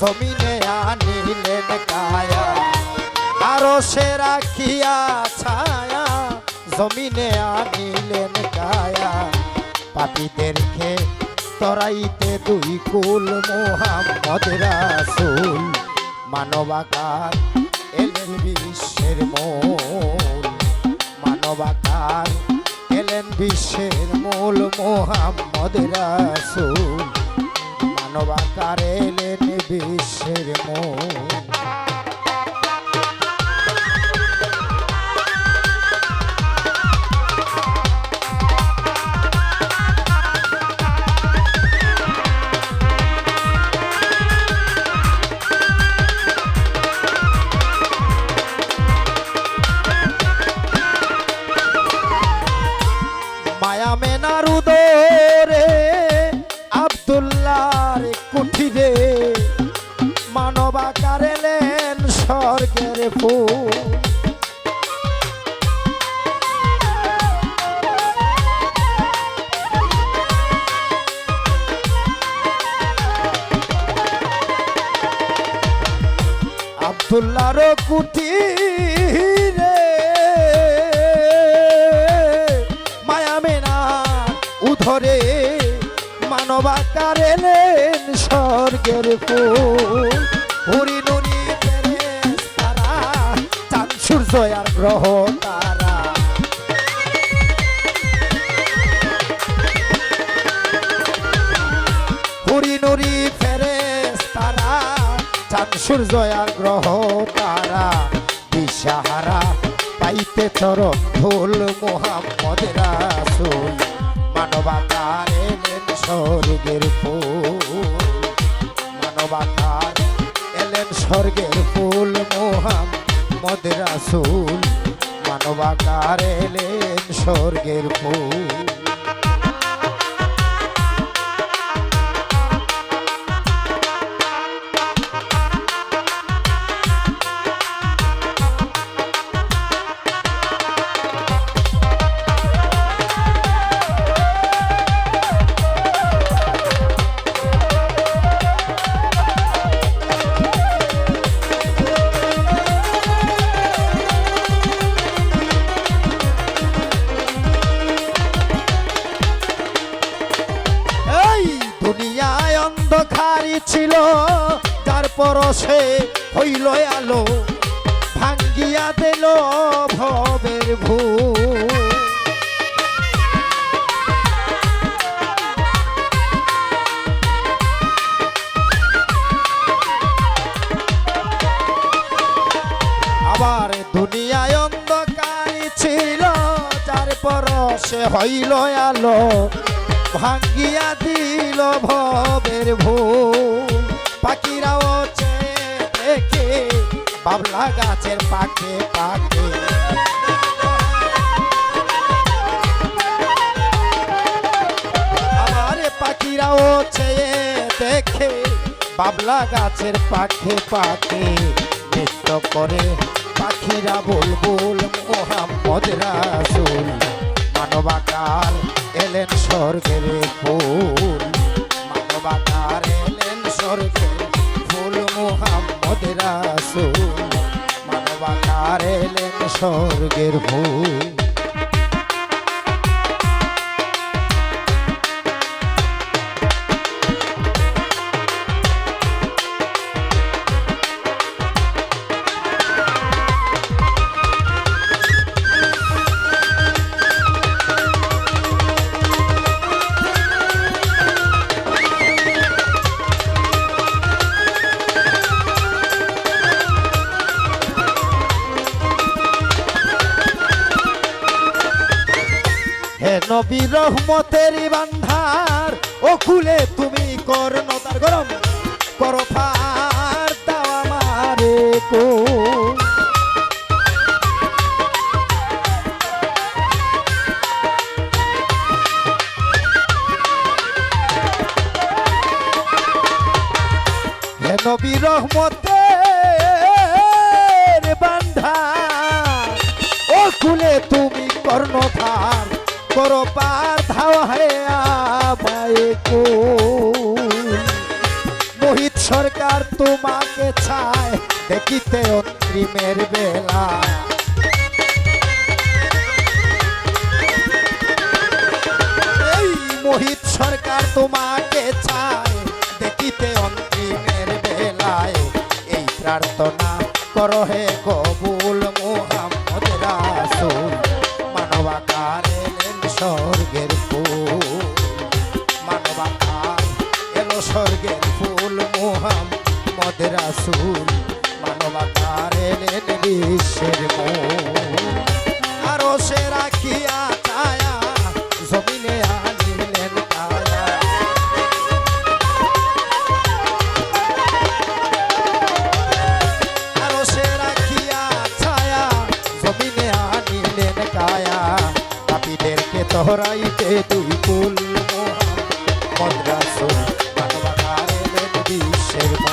জমিনে আনিলেন কায়া। আরও সে রাখিয়া ছায়া জমিনে আনিলেন কায়া। পাপীদেরকে তরাইতে দুই কুল মোহাম্মদ রাসূল। মানবাকার এলেন বিশ্বের মূল। মানবাকার এলেন বিশ্বের মূল মোহাম্মদ রাসূল। মানবাকার এলেন বিশ্বের মূল। ফুল আবদুল্লার কুঠিরে মায়ামেনা উধরে মানবাকার স্বর্গের আর গ্রহ তারা। হরি নুরি ফেরেস তারা চাঁদ সূর্য আর গ্রহ তারা। দিশাহারা পাইতে চরম ধুল মোহাম্মদ রাসূল। মানবাকার এলেন স্বর্গের ফুল। মানবাকার এলেন স্বর্গের ফুল মোহাম্মদ রাসূল মানবাকার এলেন স্বর্গের ফুল। ছিল যার পরশে হইল আলো, ভাঙ্গিয়া দিল ভবের ভূ। আবার দুনিয়ায় অন্ধকারই ছিল যার পরশে হইল আলো, ভাঙ্গিয়া দিল ভবের ভূল গাছের পাকে পাকে আমার পাখিরাও চেয়ে দেখে, বাবলা গাছের পাখে পাকে নৃত্য করে পাখিরা বুলবুল মোহাম্মদ রাসূল। মানবাকার এলেন স্বর্গের ফুল। মানবাকার এলেন স্বর্গের ফুল, মোহাম্মদ রাসূল। এলেন স্বর্গের ফুল নবী রহমতের বান্ধার ও খুলে তুমি কর্ণতার গরম। করো ফার দাও আমারে কো। রহমতের বান্ধার ও খুলে তুমি কর্ণধার করো পার ধাওয়া হে আমায় মোহিত সরকার তোমাকে চায় দেখিতে অন্তিমের বেলা। এই মোহিত সরকার তোমাকে চায় দেখিতে অন্তিমের বেলায়। এই প্রার্থনা করো হে কবুল মোহাম্মদ রাসূল। মানবাকারে স্বর্গের ফুল। মানবাকার এলো স্বর্গের ফুল মোহাম মদের রাসূল মানবাকার এলেন বিশ্বের মূল। আরও সে রাখিয়া পাপীদেরকে তুই কুল এলেন বিশ্বের